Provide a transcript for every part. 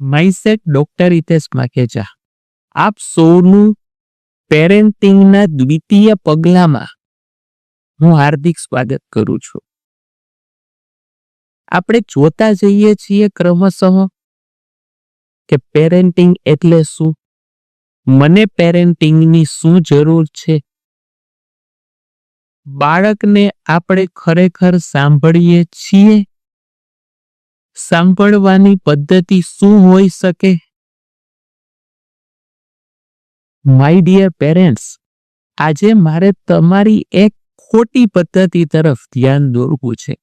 માઇસેટ doctor Hitesh Makheja આપ સૌનું પેરેન્ટિંગના દ્વિતીય પગલામાં હું હાર્દિક સ્વાગત કરું છું. આપણે જોતા જઈએ છીએ ક્રમશઃ કે પેરેન્ટિંગ એટલે શું? મને પેરેન્ટિંગની શું જરૂર છે? બાળકને આપણે ખરેખર સાંભળીએ છીએ? સાંભળવાની પદ્ધતિ શું હોઈ શકે? માય ડિયર પેરેન્ટ્સ આજે મારે તમારી એક ખોટી પદ્ધતિ તરફ ધ્યાન દોરવું છે.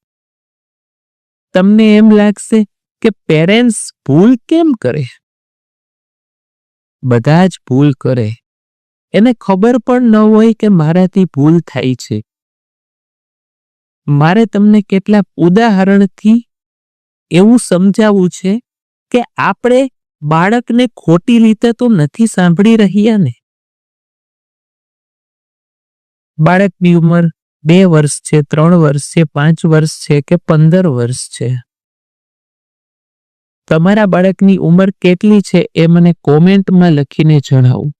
તમને એમ લાગશે કે પેરેન્ટ્સ ભૂલ કેમ કરે? બધા જ ભૂલ કરે. એને ખબર પણ ન હોય કે મારાથી ભૂલ થાય છે. મારે તમને કેટલાક ઉદાહરણથી એવું સમજાવવું છે કે આપણે બાળકને ખોટી રીતે તો નથી સાંભળી રહ્યા ને? બાળકની ઉંમર બે વર્ષ છે, ત્રણ વર્ષ છે, પાંચ વર્ષ છે કે પંદર વર્ષ છે? તમારા બાળકની ઉંમર કેટલી છે એ મને કોમેન્ટમાં લખીને જણાવો.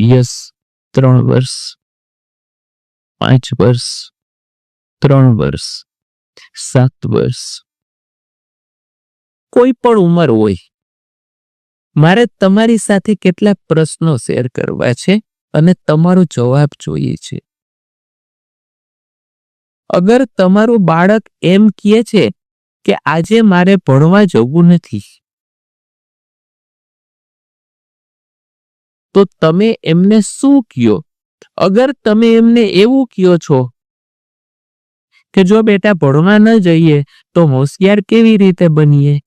યસ, ત્રણ વર્ષ, પાંચ વર્ષ, ત્રણ વર્ષ. સાત વર્ષ. કોઈ પણ ઉંમર હોય. મારે તમારી સાથે કેટલાક પ્રશ્નો શેર કરવા છે અને તમારો જવાબ જોઈએ છે. અગર તમારું બાળક એમ કહે છે કે આજે મારે ભણવા જવું નથી. તો તમે એમને શું કયો અગર તમે એમને એવું કયો છો કે જો બેટા ભણવા ન જઈએ, તો હોશિયાર કેવી રીતે બનીએ?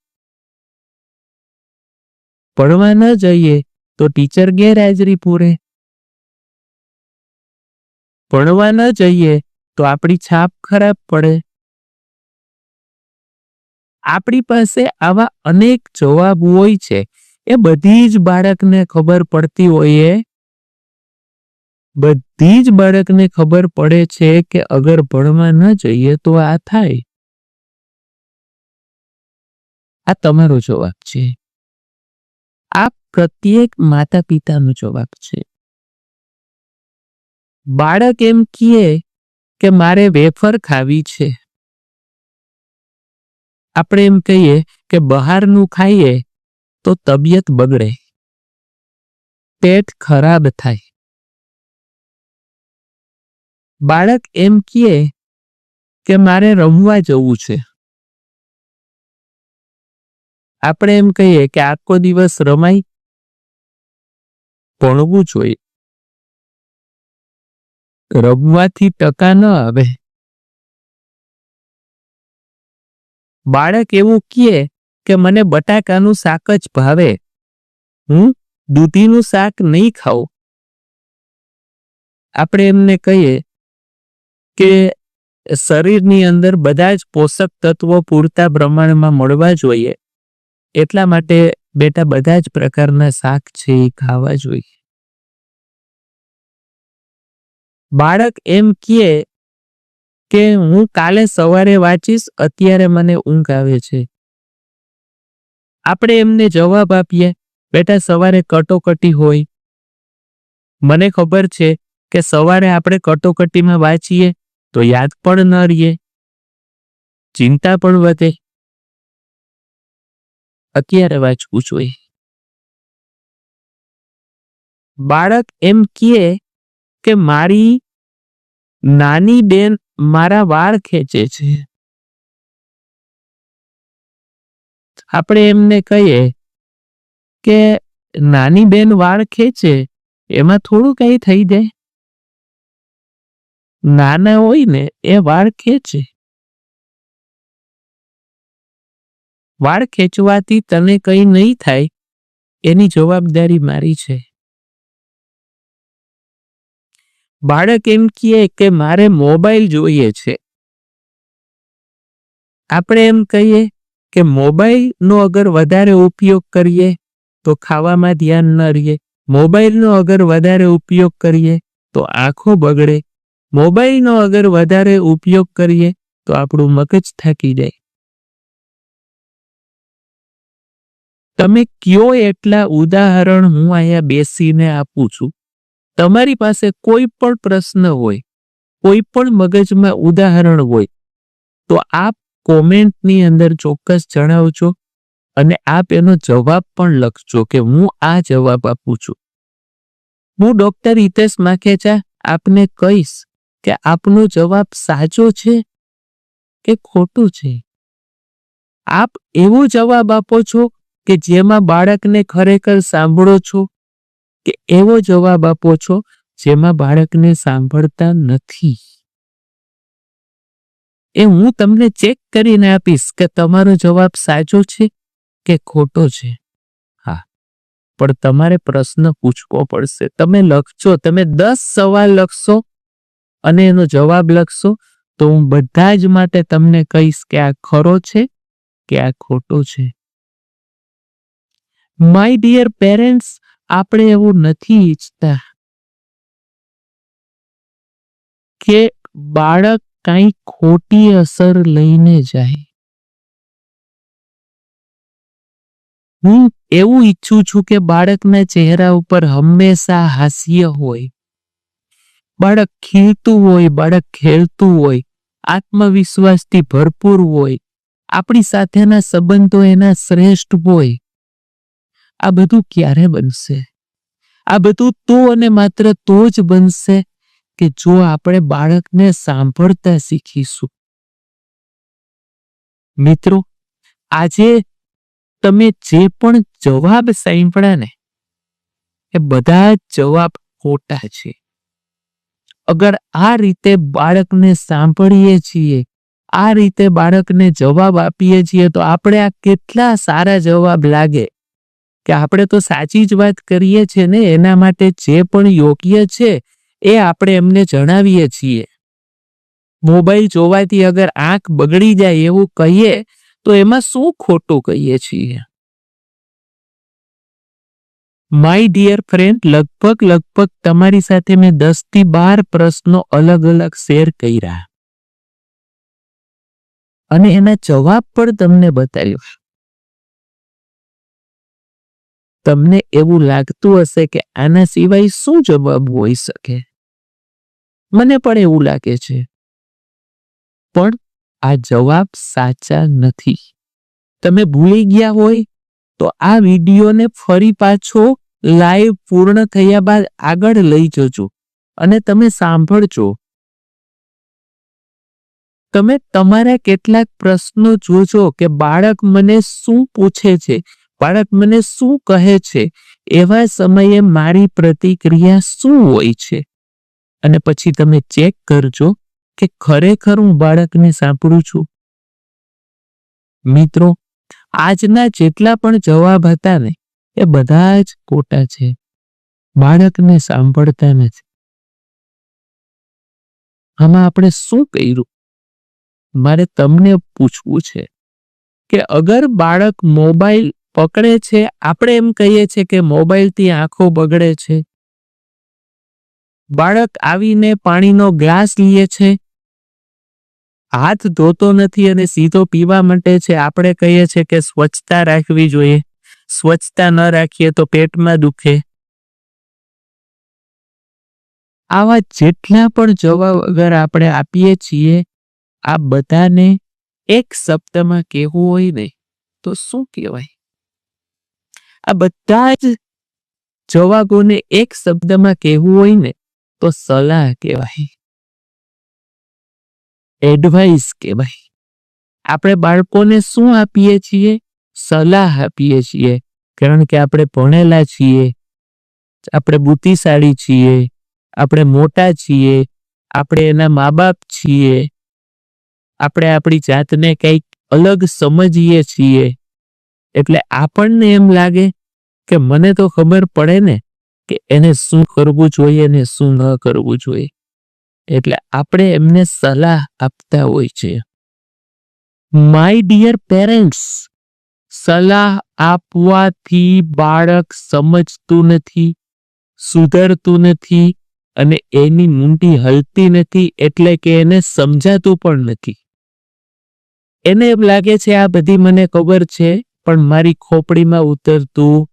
ભણવા ન જઈએ, તો ટીચર ગેરહાજરી પૂરે. ભણવા ન જઈએ, તો આપણી છાપ ખરાબ પડે. આપણી પાસે આવા અનેક જવાબ હોય છે. એ બધી જ બાળકને ખબર પડતી હોય બધી જ બાળકને ખબર પડે છે કે અગર ભણવા ન જઈએ તો આ થાય. આ તમારો જવાબ છે. આ પ્રત્યેક માતા પિતાનો જવાબ છે. બાળક એમ કહે કે મારે વેફર ખાવી છે. આપણે એમ કહીએ કે બહારનું ખાઈએ તો તબિયત બગડે. પેટ ખરાબ થાય. બાળક એમ કહે કે મારે રમવા જવું છે. આપણે એમ કહીએ કે આખો દિવસ રમાય ભણવું જોઈએ. રમવાથી ટકા ન આવે. બાળક એવું કહે કે મને બટાકાનું શાક જ ભાવે. હું દૂધીનું શાક નહીં ખાઉં. આપણે એમને કહીએ કે શરીરની અંદર બધા જ પોષક તત્વો પૂરતા પ્રમાણમાં મળવા જોઈએ. એટલા માટે બેટા બધા જ પ્રકારના શાક છે એ ખાવા જોઈએ. બાળક એમ કહે કે હું કાલે સવારે વાંચીશ, અત્યારે મને ઊંઘ આવે છે. આપણે એમને જવાબ આપીએ, બેટા, સવારે કટોકટી હોય. મને ખબર છે કે સવારે આપણે કટોકટીમાં વાંચીએ તો યાદ પણ ન રહીએ. ચિંતા પણ વધે. અત્યારે વાંચવું જોઈએ બાળક એમ કહે કે મારી નાની બેન મારા વાળ ખેંચે છે. આપણે એમને કહીએ કે નાની બેન વાળ ખેંચે, એમાં થોડું કઈ થઈ જાય. નાના હોય ને એ વાળ ખેંચે. વાળ ખેંચવાથી તને કઈ નહીં થાય, એની જવાબદારી મારી છે. બાળક એમ કહે કે મારે મોબાઈલ જોઈએ છે. આપણે એમ કહીએ કે મોબાઈલનો અગર વધારે ઉપયોગ કરીએ, તો ખાવામાં ધ્યાન ન રહીએ. મોબાઈલનો અગર વધારે ઉપયોગ કરીએ, તો આંખો બગડે મોબાઈલનો અગર વધારે ઉપયોગ કરીએ, તો આપણું મગજ થાકી જાય. તમે કયો એટલા ઉદાહરણ હું અહીંયા બેસીને આપું છું? તમારી પાસે કોઈ પણ પ્રશ્ન હોય, કોઈ પણ મગજમાં ઉદાહરણ હોય, તો આપ કોમેન્ટની અંદર ચોક્કસ જણાવજો અને આપ એનો જવાબ પણ લખજો કે હું આ જવાબ આપું છું. હું ડોક્ટર હિતેશ માખેચા આપને કહીશ. કે આપનો જવાબ સાચો છે કે ખોટું છે? આપ એવો જવાબ આપો છો કે જેમાં બાળકને ખરેખર સાંભળો છો કે એવો જવાબ આપો છો જેમાં બાળકને સાંભળતા નથી? એ હું તમને ચેક કરીને આપીશ કે તમારો જવાબ સાચો છે કે ખોટો છે. હા, પણ તમારે પ્રશ્ન પૂછવો પડશે. તમે લખશો તમે દસ સવાલ લખશો અને એનો જવાબ લખશો, તો હું બધા જ માટે તમને કહીશ કે આ ખરો છે કે આ ખોટો છે. માય ડિયર પેરેન્ટ્સ આપણે એવું નથી ઈચ્છતા કે બાળક કઈ ખોટી અસર લઈને જાય. હું એવું ઈચ્છું છું કે બાળકના ચહેરા ઉપર હંમેશા હાસ્ય હોય. બાળક ખીલતું હોય, બાળક ખેલતું હોય, આત્મવિશ્વાસથી ભરપૂર હોય, આપણી સાથેના સંબંધો એના શ્રેષ્ઠ હોય. આ બધું ક્યારે બનશે? આ બધું તો અને માત્ર તો જ બનશે કે જો આપણે બાળકને સાંભળતા શીખીશું. મિત્રો, આજે તમે જે પણ જવાબ સાંભળ્યા ને, એ બધા જ જવાબ ખોટા છે. અગર આ રીતે બાળકને સાંભળીએ છીએ, આ રીતે બાળકને જવાબ આપીએ છીએ, તો આપણે આ કેટલા સારા જવાબ લાગે? કે આપણે તો સાચી જ વાત કરીએ છીએ ને, એના માટે જે પણ યોગ્ય છે, એ આપણે એમને જણાવીએ છીએ. મોબાઈલ જોવાથી અગર આંખ બગડી જાય એવું કહીએ, તો એમાં શું ખોટું કહીએ છીએ? માય ડિયર ફ્રેન્ડ લગભગ લગભગ તમારી સાથે મેં દસથી બાર પ્રશ્નો અલગ અલગ શેર કર્યા. અને એના જવાબ પણ તમને બતાવ્યો. તમને એવું લાગતું હશે કે આના સિવાય શું જવાબ હોઈ શકે? મને પણ એવું લાગે છે. પણ આ જવાબ સાચા નથી. તમે ભૂલી ગયા હોય તો આ વિડીયોને ફરી પાછો લાઈવ પૂર્ણ થયા બાદ આગળ લઈ જજો અને તમે સાંભળજો. તમે તમારા કેટલાક પ્રશ્નો જોજો કે બાળક મને શું પૂછે છે? બાળક મને શું કહે છે? એવા સમયે મારી પ્રતિક્રિયા શું હોય છે? અને પછી તમે ચેક કરજો કે ખરેખર હું બાળકને સાંભળું છું. મિત્રો આજના જેટલા પણ જવાબ હતા ને, એ બધા જ ખોટા છે. બાળકને સાંભળતા નથી. આમાં આપણે શું કર્યું? મારે તમને પૂછવું છે કે અગર બાળક મોબાઈલ પકડે છે, આપણે એમ કહીએ છીએ કે મોબાઈલથી આંખો બગડે છે. બાળક આવીને પાણીનો ગ્લાસ લે છે હાથ ધોતો નથી અને સીધો પીવા માટે છે, આપણે કહીએ છીએ કે સ્વચ્છતા રાખવી જોઈએ. સ્વચ્છતા ન રાખીએ તો પેટમાં દુખે. આવા જેટલા પણ જવાબ અગર આપણે આપીએ છીએ, આ બધાને એક શબ્દમાં કહેવું હોય ને, તો શું કહેવાય? આ બધા જ જવાબોને એક શબ્દમાં કહેવું હોય ને, તો સલાહ કહેવાય. એડવાઇસ કહેવાય આપણે બાળકોને શું આપીએ છીએ? સલાહ આપીએ છીએ. કારણ કે આપણે ભણેલા છીએ, આપણે બુદ્ધિશાળી છીએ, આપણે મોટા છીએ, આપણે એના મા બાપ છીએ, આપણે આપણી જાતને કંઈક અલગ સમજીએ છીએ. એટલે આપણને એમ લાગે કે મને તો ખબર પડે ને કે એને શું કરવું જોઈએ ને શું ન કરવું જોઈએ. એટલે આપણે એમને સલાહ આપતા હોય છે. માય ડિયર પેરેન્ટ્સ સલાહ આપવાથી બાળક સમજતું નથી, સુધરતું નથી અને એની મુંડી હલતી નથી એટલે કે એને સમજાતું પણ નથી. એને એમ લાગે છે, આ બધી મને ખબર છે, પણ મારી ખોપડીમાં ઉતરતું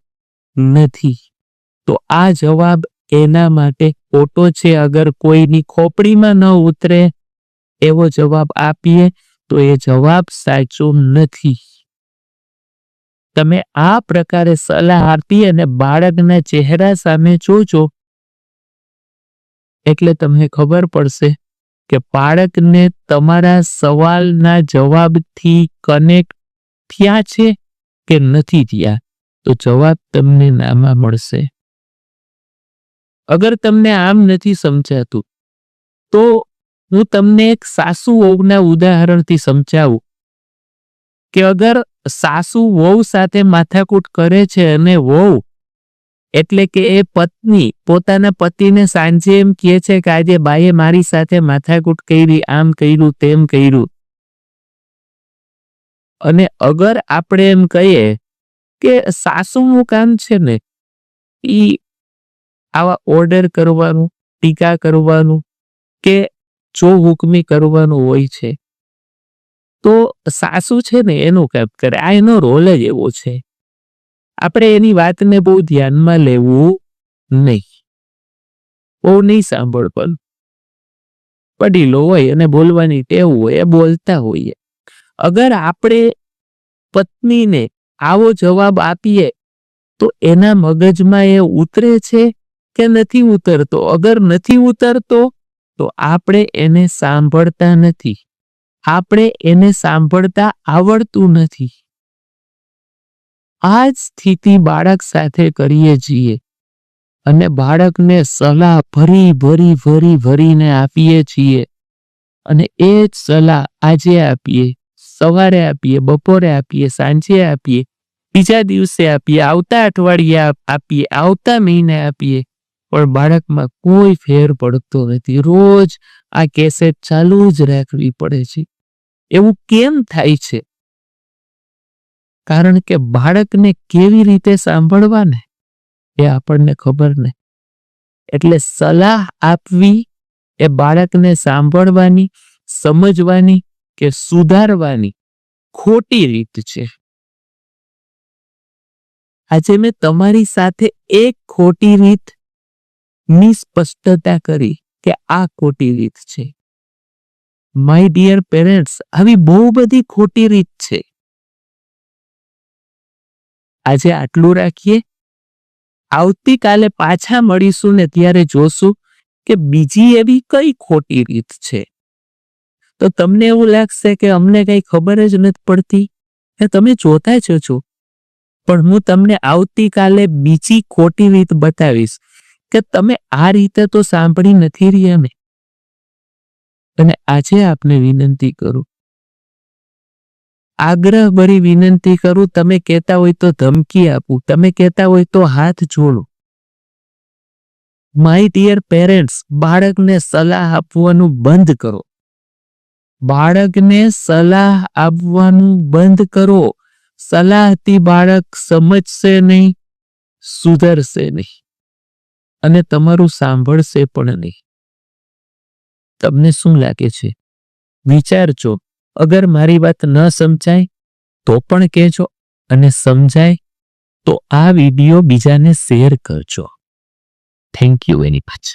નથી. તો આ જવાબ એના માટે ખોટો છે, અગર કોઈની ખોપડીમાં ન ઉતરે, એવો જવાબ આપીએ, તો એ જવાબ સાચો નથી. તમે આ પ્રકારે સલાહ આપી અને બાળકના ચહેરા સામે જોજો. એટલે તમને ખબર પડશે કે બાળકને તમારા સવાલના જવાબથી કનેક્ટ થયા છે કે નથી થયા? તો જવાબ તમને નામાં મળશે. અગર તમને આમ નથી સમજાતું, તો હું તમને એક સાસુ વહુના ઉદાહરણથી સમજાવું કે અગર સાસુ વહુ સાથે માથાકૂટ કરે છે અને વહુ એટલે કે એ પત્ની પોતાના પતિને સાંજે એમ કહે છે કે આજે બાએ મારી સાથે માથાકૂટ કરી, આમ કર્યું, તેમ કર્યું. અને અગર આપણે એમ કહીએ કે સાસુનું કામ છે ને, ઈ આવા ઓર્ડર કરવાનું, ટીકા કરવાનું કે જો હુકમી કરવાનું હોય છે. તો સાસુ છે ને એનું કામ કરે, આ એનો રોલ જ એવો છે. આપણે એની વાતને બહુ ધ્યાનમાં લેવું નહીં. બહુ નહીં સાંભળવાનું વડીલો હોય અને બોલવાની ટેવ હોય, એ બોલતા હોઈએ. અગર આપણે પત્નીને આવો જવાબ આપીએ, તો એના મગજમાં એ ઉતરે છે કે નથી ઉતરતો. અગર નથી ઉતરતો, તો આપણે એને સાંભળતા નથી. આપણે એને સાંભળતા આવડતું નથી. આ જ સ્થિતિ બાળક સાથે કરીએ છીએ અને બાળકને સલાહ ભરી ભરી ભરી ભરીને આપીએ છીએ. અને એ જ સલાહ આજે આપીએ, સવારે આપીએ, બપોરે આપીએ, સાંજે આપીએ, બીજા દિવસે આપીએ, આવતા અઠવાડિયે આપીએ, આવતા મહિને આપીએ. પણ બાળકમાં કોઈ ફેર પડતો નથી. રોજ આ કેસેટ ચાલુ જ રાખવી પડે છે. એવું કેમ થાય છે? કારણ કે બાળકને કેવી રીતે સાંભળવાને? એ આપણને ખબર નહીં એટલે સલાહ આપવી, એ બાળકને સાંભળવાની, સમજવાની કે સુધારવાની ખોટી રીત છે. આજે મેં તમારી સાથે એક ખોટી રીત ની સ્પષ્ટતા કરી કે આ ખોટી રીત છે. માય ડિયર પેરેન્ટ્સ આવી બહુ બધી ખોટી રીત છે. આજે આટલું રાખીએ. આવતીકાલે પાછા મળીશું ને ત્યારે જોશું કે બીજી એવી કઈ ખોટી રીત છે. તો તમને એવું લાગશે કે અમને કઈ ખબર જ નથી પડતી ને તમે જોતા જ છો પણ હું તમને આવતીકાલે બીજી ખોટી રીત બતાવીશ. કે તમે આ રીતે તો સાંભળી નથી રહ્યા મેં અને આજે આપને વિનંતી કરું. આગ્રહ ભરી વિનંતી કરું, તમે કહેતા હોય તો ધમકી આપું, તમે કહેતા હોય તો હાથ જોડો. માય ડિયર પેરેન્ટ્સ બાળકને સલાહ આપવાનું બંધ કરો. બાળકને સલાહ આપવાનું બંધ કરો. સલાહથી બાળક સમજશે નહીં, સુધરશે નહીં. અને તમારું સાંભળશે પણ નહીં. તમને શું લાગે છે? વિચારજો. અગર મારી વાત ન સમજાય, તો પણ કહેજો. અને સમજાય, તો આ વીડિયો બીજાને શેર કરજો. Thank you very much